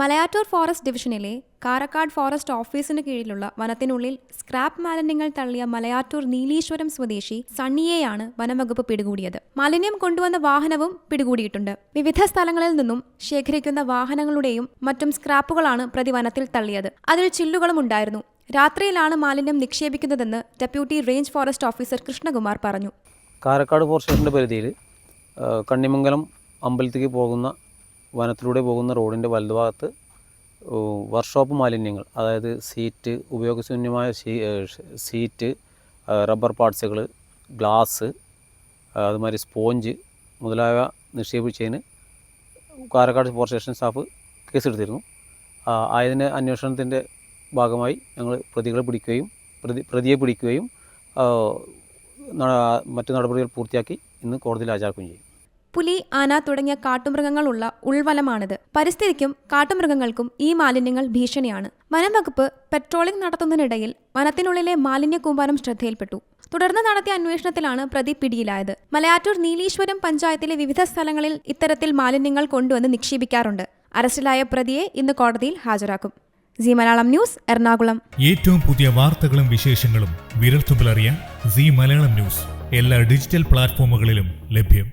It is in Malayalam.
മലയാറ്റൂർ ഫോറസ്റ്റ് ഡിവിഷനിലെ കാരക്കാട് ഫോറസ്റ്റ് ഓഫീസിന് കീഴിലുള്ള വനത്തിനുള്ളിൽ സ്ക്രാപ്പ് മാലിന്യങ്ങൾ തള്ളിയ മലയാറ്റൂർ നീലീശ്വരം സ്വദേശി സണ്ണിയെയാണ് വനംവകുപ്പ് പിടികൂടിയത്. മാലിന്യം കൊണ്ടുവന്ന വാഹനവും പിടികൂടിയിട്ടുണ്ട്. വിവിധ സ്ഥലങ്ങളിൽ നിന്നും ശേഖരിക്കുന്ന വാഹനങ്ങളുടെയും മറ്റും സ്ക്രാപ്പുകളാണ് പ്രതി വനത്തിൽ തള്ളിയത്. അതിൽ ചില്ലുകളും ഉണ്ടായിരുന്നു. രാത്രിയിലാണ് മാലിന്യം നിക്ഷേപിക്കുന്നതെന്ന് deputy range forest officer Krishnakumar പറഞ്ഞു. കാരക്കാട് ഫോറസ്റ്റ് പരിധിയിൽ കണ്ണിമംഗലം അമ്പലത്തേക്ക് പോകുന്ന വനത്തിലൂടെ പോകുന്ന റോഡിന്റെ വലതുഭാഗത്ത് വർക്ക്ഷോപ്പ് മാലിന്യങ്ങൾ അതായത് സീറ്റ് ഉപയോഗശൂന്യമായ സീറ്റ് റബ്ബർ പാർട്സുകൾ ഗ്ലാസ് അതുമാതിരി സ്പോഞ്ച് മുതലായ നിക്ഷേപിച്ചതിന് കാരക്കാട് ഫോറസ്റ്റ് സ്റ്റേഷൻ സ്റ്റാഫ് കേസെടുത്തിരുന്നു. ആയതിന് അന്വേഷണത്തിന്റെ ഭാഗമായി ഞങ്ങൾ പ്രതികളെ പിടിക്കുകയും പ്രതി പ്രതിയെ പിടിക്കുകയും മറ്റു നടപടികൾ പൂർത്തിയാക്കി ഇന്ന് കോടതിയിൽ ഹാജരാക്കുകയും ചെയ്യും. പുലി ആന തുടങ്ങിയ കാട്ടുമൃഗങ്ങളുള്ള ഉൾവലമാണിത് പരിസ്ഥിതിക്കും കാട്ടുമൃഗങ്ങൾക്കും ഈ മാലിന്യങ്ങൾ ഭീഷണിയാണ്. വനം വകുപ്പ് പെട്രോളിംഗ് നടത്തുന്നതിനിടയിൽ വനത്തിനുള്ളിലെ മാലിന്യ കൂമ്പാരം ശ്രദ്ധയിൽപ്പെട്ടു. തുടർന്ന് നടത്തിയ അന്വേഷണത്തിലാണ് പ്രതി പിടിയിലായത്. മലയാറ്റൂർ നീലീശ്വരം പഞ്ചായത്തിലെ വിവിധ സ്ഥലങ്ങളിൽ ഇത്തരത്തിൽ മാലിന്യങ്ങൾ കൊണ്ടുവന്ന് നിക്ഷേപിക്കാറുണ്ട്. അറസ്റ്റിലായ പ്രതിയെ ഇന്ന് കോടതിയിൽ ഹാജരാക്കും. C Malayalam news Ernakulam. ഏറ്റവും പുതിയ വാർത്തകളും വിശേഷങ്ങളും വിരൽത്തുമ്പിലറിയാൻ സി മലയാളം ന്യൂസ്. എല്ലാ ഡിജിറ്റൽ പ്ലാറ്റ്ഫോമുകളിലും ലഭ്യം.